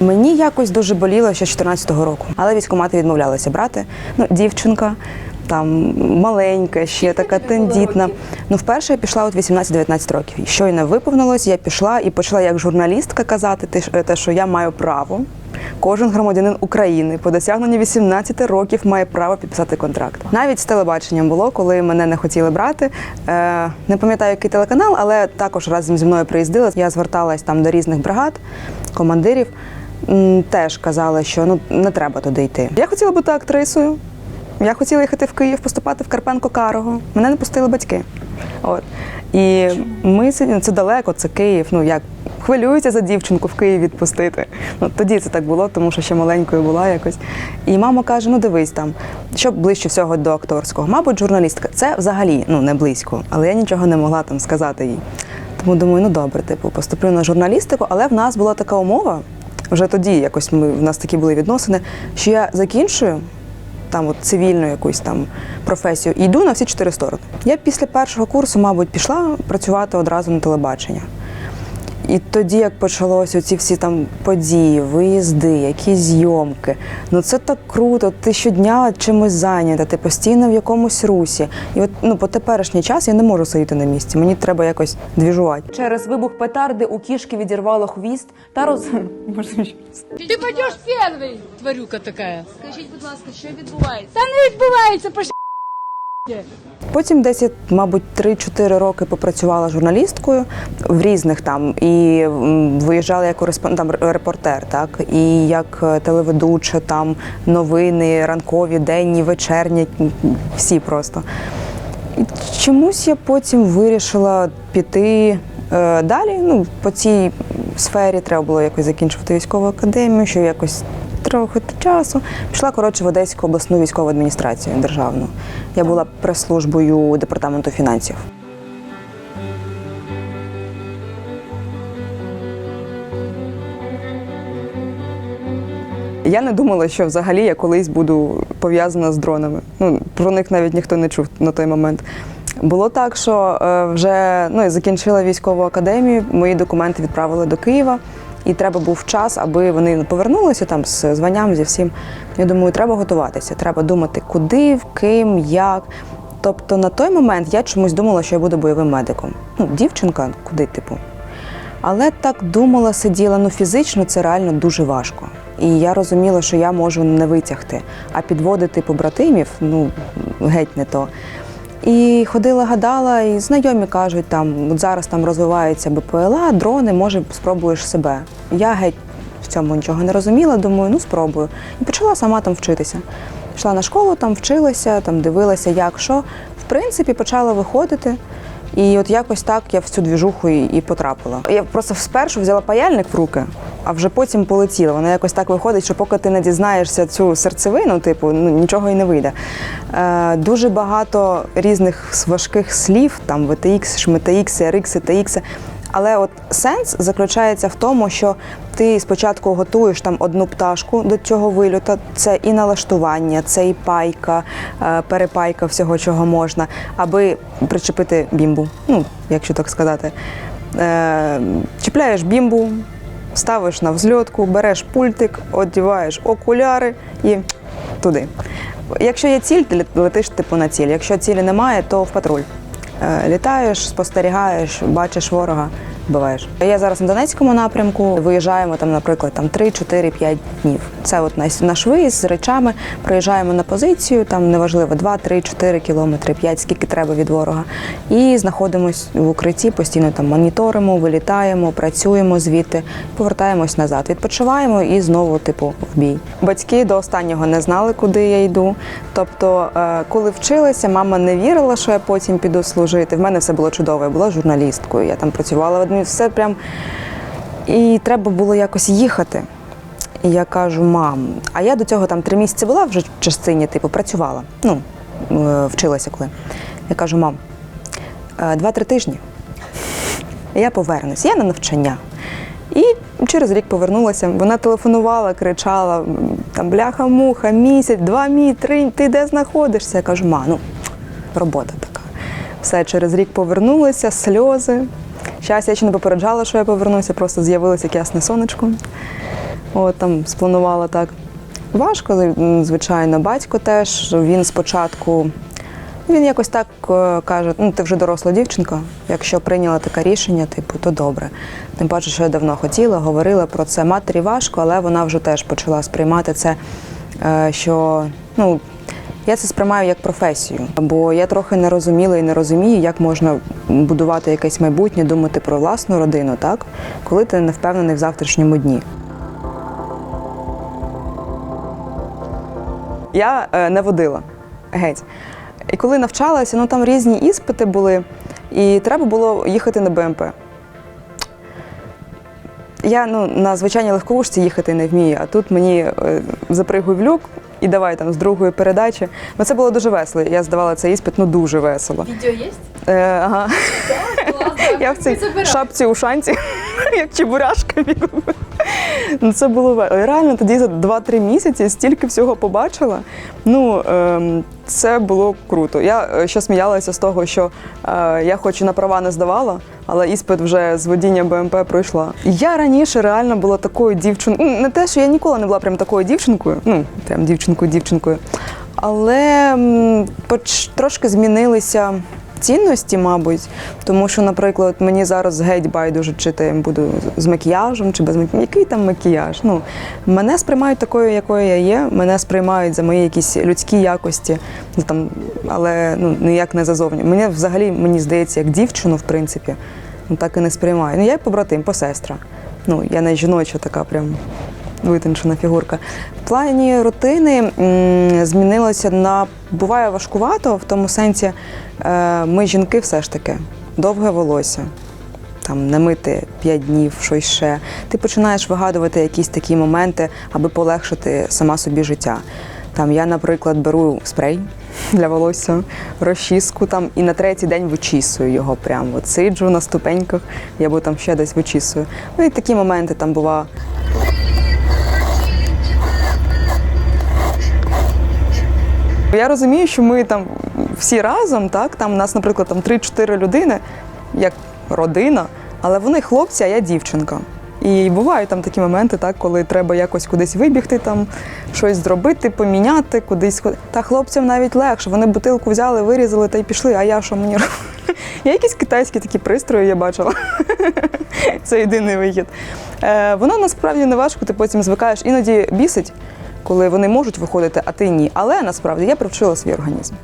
Мені якось дуже боліло ще з 14-го року, але військкомати відмовлялися брати. Ну, дівчинка, там маленька, ще така тендітна. Ну, вперше я пішла от 18-19 років. Щойно виповнилось, я пішла і почала як журналістка казати те, що я маю право. Кожен громадянин України по досягненню 18 років має право підписати контракт. Навіть з телебаченням було, коли мене не хотіли брати. Е, не пам'ятаю, який телеканал, але також разом зі мною приїздили. Я зверталась там до різних бригад, командирів. Теж казали, що ну не треба туди йти. Я хотіла бути актрисою. Я хотіла їхати в Київ, поступати в Карпенко Карого. Мене не пустили батьки. От. І ми це далеко, це Київ. Ну як хвилюються за дівчинку в Київ відпустити. Ну тоді це так було, тому що ще маленькою була якось. І мама каже: ну дивись там, що ближче всього до акторського. Мабуть, журналістка. Це взагалі ну не близько, але я нічого не могла там сказати їй. Тому думаю, ну добре, типу, поступлю на журналістику, але в нас була така умова. Вже тоді якось ми в нас такі були відносини, що я закінчую там от цивільну якусь там професію і йду на всі чотири сторони. Я після першого курсу, мабуть, пішла працювати одразу на телебачення. І тоді, як почалося ці всі там події, виїзди, якісь зйомки, ну це так круто. Ти щодня чимось зайнята, ти постійно в якомусь русі. І от ну по теперішній час я не можу сидіти на місці. Мені треба якось двіжувати. Через вибух петарди у кішки відірвало хвіст та роз Ти пойдеш перший, тварюка така. Скажіть, будь ласка, що відбувається? Та не відбувається, пошли. Потім десь, мабуть, 3-4 роки попрацювала журналісткою в різних там і виїжджала як там, репортер, так і як е, телеведуча, там новини, ранкові, денні, вечерні, всі просто. І чомусь я потім вирішила піти е, далі. Ну, по цій сфері треба було якось закінчувати військову академію, що якось трохи часу. Пішла коротше в Одеську обласну військову адміністрацію державну. Я була прес-службою департаменту фінансів. Я не думала, що взагалі я колись буду пов'язана з дронами. Ну, про них навіть ніхто не чув на той момент. Було так, що е, вже ну, закінчила військову академію, мої документи відправили до Києва, і треба був час, аби вони повернулися там з званням, зі всім. Я думаю, треба готуватися, треба думати, куди, в ким, як. Тобто на той момент я чомусь думала, що я буду бойовим медиком. Ну, дівчинка, куди, типу. Але так думала, сиділа, ну фізично це реально дуже важко. І я розуміла, що я можу не витягти, а підводити побратимів ну геть не то. І ходила, гадала, і знайомі кажуть, там от зараз там розвиваються БПЛА, дрони, може, спробуєш себе. Я геть в цьому нічого не розуміла, думаю, ну спробую. І почала сама там вчитися. Йшла на школу, там вчилася, там дивилася, як що. В принципі, почала виходити. І от якось так я в цю двіжуху і, потрапила. Я просто спершу взяла паяльник в руки, а вже потім полетіла. Воно якось так виходить, що поки ти не дізнаєшся цю серцевину, типу, ну нічого і не вийде. Е, дуже багато різних важких слів, там VTX, ШМТХ, RX, TX. Але от сенс заключається в тому, що ти спочатку готуєш там одну пташку до цього вильоту. Це і налаштування, це і пайка, е, перепайка всього, чого можна, аби причепити бімбу, ну, якщо так сказати. Е, Чіпляєш бімбу, ставиш на взльотку, береш пультик, одіваєш окуляри і туди. Якщо є ціль, ти летиш типу на ціль. Якщо цілі немає, то в патруль. Е, Літаєш, спостерігаєш, бачиш ворога, вбиваєш. Я зараз на Донецькому напрямку. Виїжджаємо там, наприклад, там 3, 4, 5 днів. Це от наш, виїзд з речами. Приїжджаємо на позицію, там неважливо 2, 3, 4 кілометри, 5, скільки треба від ворога. І знаходимось в укритті, постійно там моніторимо, вилітаємо, працюємо звідти, повертаємось назад, відпочиваємо і знову, типу, в бій. Батьки до останнього не знали, куди я йду. Тобто, е, коли вчилася, мама не вірила, що я потім піду служити. В мене все було чудово. Я була журналісткою, я там працювала в адмі- все прям. І треба було якось їхати. І я кажу, мам, а я до цього там три місяці була вже в частині, типу, працювала. Ну, е, вчилася коли. Я кажу, мам, е, два-три тижні. Я повернусь, я на навчання. І через рік повернулася. Вона телефонувала, кричала: там бляха-муха, місяць, два мі, три, ти де знаходишся? Я кажу, ма, ну робота така. Все, через рік повернулися, сльози. Щас я ще не попереджала, що я повернуся, просто з'явилося як ясне сонечко. От там спланувала так. Важко, звичайно, батько теж. Він спочатку. Він якось так е, каже: ну ти вже доросла дівчинка. Якщо прийняла таке рішення, типу, то добре. Тим паче, що я давно хотіла, говорила про це. Матері важко, але вона вже теж почала сприймати це, е, що ну. Я це сприймаю як професію, бо я трохи не розуміла і не розумію, як можна будувати якесь майбутнє, думати про власну родину, так коли ти не впевнений в завтрашньому дні. Я е, не водила геть. І коли навчалася, ну там різні іспити були, і треба було їхати на БМП. Я ну, на звичайній легковушці їхати не вмію, а тут мені е, запригуй в люк і давай там з другої передачі. Ну це було дуже весело. Я здавала цей іспит, ну дуже весело. Відео є? Е, ага. Классно. Я в цій шапці у шанці, як чебурашка бігла. Ну, це було реально тоді за 2-3 місяці стільки всього побачила. Ну, ем, це було круто. Я е, ще сміялася з того, що е, я хоч і на права не здавала, але іспит вже з водіння БМП пройшла. Я раніше реально була такою дівчинкою. Ну, Не те, що я ніколи не була прям такою дівчинкою, ну, прям дівчинкою-дівчинкою. Але м, поч- трошки змінилися цінності, мабуть, тому що, наприклад, мені зараз геть байдуже, чи ти буду з макіяжем, чи без макіяжу. Який там макіяж? Ну, мене сприймають такою, якою я є. Мене сприймають за мої якісь людські якості, ну, там, але ну, ніяк не зазовні. Мене взагалі, мені здається, як дівчину, в принципі, ну, так і не сприймають. Ну, я як побратим, посестра. Ну, я не жіноча така прям витончена фігурка. В плані рутини змінилося на буває важкувато, в тому сенсі, ми жінки все ж таки, довге волосся. Там не мити 5 днів, щось ще. Ти починаєш вигадувати якісь такі моменти, аби полегшити сама собі життя. Там я, наприклад, беру спрей для волосся, розчіску там і на третій день вичісую його прямо. От сиджу на ступеньках, я бо там ще десь вичісую. Ну і такі моменти там бува. Я розумію, що ми там всі разом, так, там у нас, наприклад, там 3-4 людини, як родина, але вони хлопці, а я дівчинка. І бувають там такі моменти, так, коли треба якось кудись вибігти, там, щось зробити, поміняти, кудись. ход- Та хлопцям навіть легше. Вони бутилку взяли, вирізали та й пішли, а я що мені робити? Я якісь китайські такі пристрої я бачила. Це єдиний вихід. Е, воно насправді не важко, ти потім звикаєш. Іноді бісить, коли вони можуть виходити, а ти ні. Але насправді я привчила свій організм.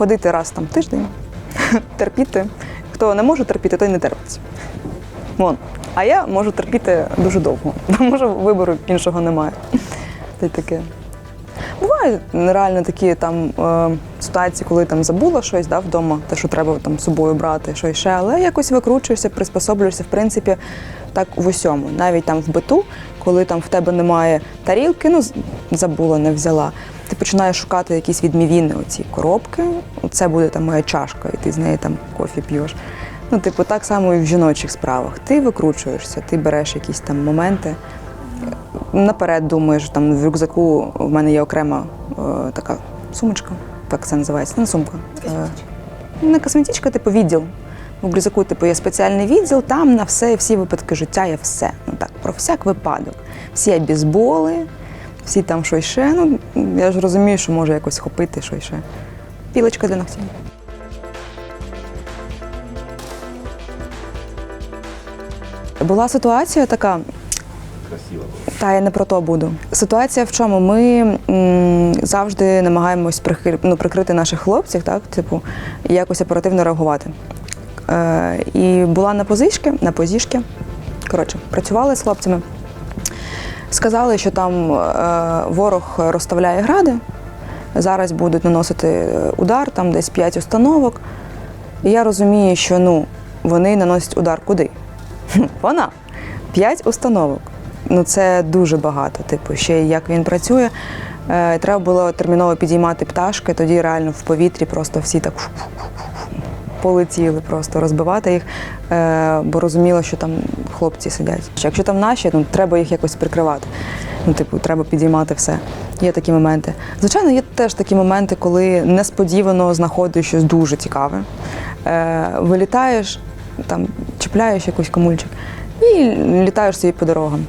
Ходити раз там в тиждень, терпіти. Хто не може терпіти, той не терпить. Вон. А я можу терпіти дуже довго. Може, вибору іншого немає. Та й таке. Бувають реально такі там е, ситуації, коли там забула щось да, вдома, те, що треба там з собою брати, що ще, але якось викручуєшся, приспособлюєшся, в принципі, так в усьому. Навіть там в биту, коли там в тебе немає тарілки, ну забула, не взяла. Ти починаєш шукати якісь відмівіни, оці коробки. Це буде там моя чашка, і ти з неї там кофі п'єш. Ну, типу, так само і в жіночих справах. Ти викручуєшся, ти береш якісь там моменти наперед думаєш, там в рюкзаку в мене є окрема е, така сумочка, так це називається, не сумка. Е, не косметичка, типу відділ. В рюкзаку, типу, є спеціальний відділ, там на все, всі випадки життя є все. Ну так, про всяк випадок. Всі бізболи, всі там щось ще. Ну, я ж розумію, що може якось хопити щось ще. Пілочка для ногтів. Була ситуація така, та я не про то буду. Ситуація в чому? Ми м, завжди намагаємось прикри- ну, прикрити наших хлопців, так, типу, якось оперативно реагувати. Е, і була на позички, на позішки. Коротше, працювали з хлопцями. Сказали, що там е, ворог розставляє гради. Зараз будуть наносити е, удар, там десь 5 установок. І я розумію, що ну, вони наносять удар куди? Вона. П'ять установок. Ну це дуже багато. Типу, ще як він працює. Е, треба було терміново підіймати пташки, тоді реально в повітрі просто всі так. полетіли просто розбивати їх, е, бо розуміла, що там хлопці сидять. Якщо там наші, ну треба їх якось прикривати. Ну, типу, треба підіймати все. Є такі моменти. Звичайно, є теж такі моменти, коли несподівано знаходиш щось дуже цікаве. Е, вилітаєш, там чіпляєш якийсь комульчик і літаєш собі по дорогам.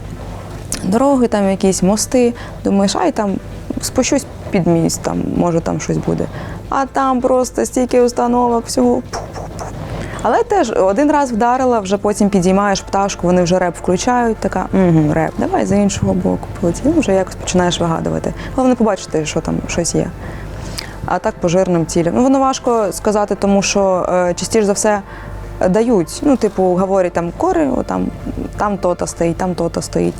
Дороги, там якісь мости, думаєш, ай там спущусь під міст, там, може там щось буде. А там просто стільки установок, всього. Але теж один раз вдарила, вже потім підіймаєш пташку, вони вже реп включають, така угу, реп, давай з іншого боку полетіли, вже якось починаєш вигадувати. Головне побачити, що там щось є. А так по жирним цілям. Ну, воно важко сказати, тому що е, частіше за все дають. Ну, типу, говорять там кори, там, там то-то стоїть, там то-то стоїть.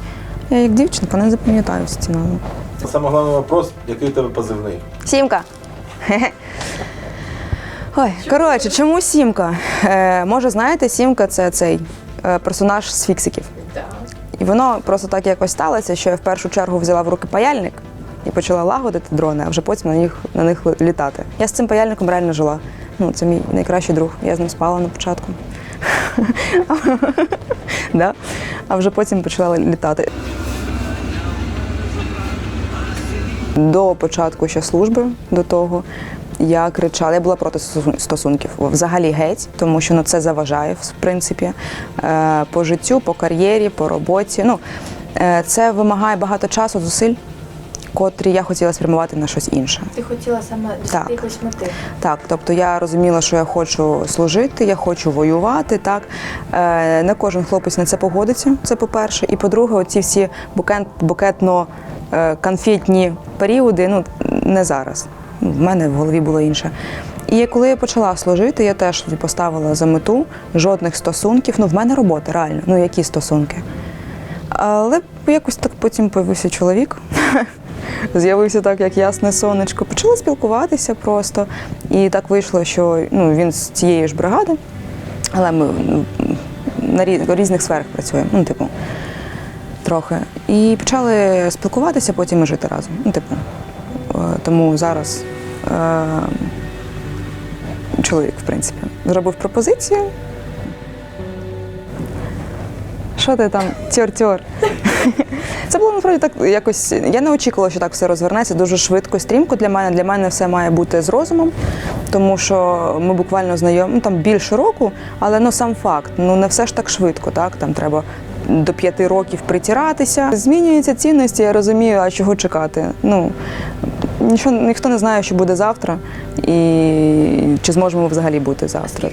Я як дівчинка не запам'ятаю всі ці назви. Саме головний вопрос, який у тебе позивний? Сімка. Ой, коротше, чому сімка? Е, може, знаєте, сімка це цей е, персонаж з фіксиків. І воно просто так якось сталося, що я в першу чергу взяла в руки паяльник і почала лагодити дрони, а вже потім на них, на них літати. Я з цим паяльником реально жила. Ну, це мій найкращий друг. Я з ним спала на початку. да? А вже потім почала літати. До початку ще служби, до того, я кричала, я була проти стосунків взагалі геть, тому що ну, це заважає, в принципі, е, по життю, по кар'єрі, по роботі. Ну, е, це вимагає багато часу, зусиль, котрі я хотіла спрямувати на щось інше. Ти хотіла саме Так. якоїсь мети. Так, тобто я розуміла, що я хочу служити, я хочу воювати. Так е, не кожен хлопець на це погодиться. Це по-перше. І по-друге, оці всі букет, букетно е, конфетні періоди, ну не зараз. В мене в голові було інше. І коли я почала служити, я теж поставила за мету жодних стосунків. Ну, в мене робота, реально. Ну, які стосунки? Але якось так потім появився чоловік. З'явився так, як ясне сонечко. Почали спілкуватися просто. І так вийшло, що ну, він з цієї ж бригади, але ми ну, на різних сферах працюємо. Ну, типу, трохи. І почали спілкуватися, потім і жити разом. Ну, типу, е, тому зараз е, чоловік, в принципі, зробив пропозицію. Що ти там, тьор-тьор? Це було насправді так якось. Я не очікувала, що так все розвернеться дуже швидко, стрімко для мене. Для мене все має бути з розумом, тому що ми буквально знайомі ну, там більше року, але ну сам факт, ну не все ж так швидко, так там треба. До п'яти років притиратися. Змінюються цінності, я розумію, а чого чекати. Ну нічого, ніхто не знає, що буде завтра, і чи зможемо взагалі бути завтра.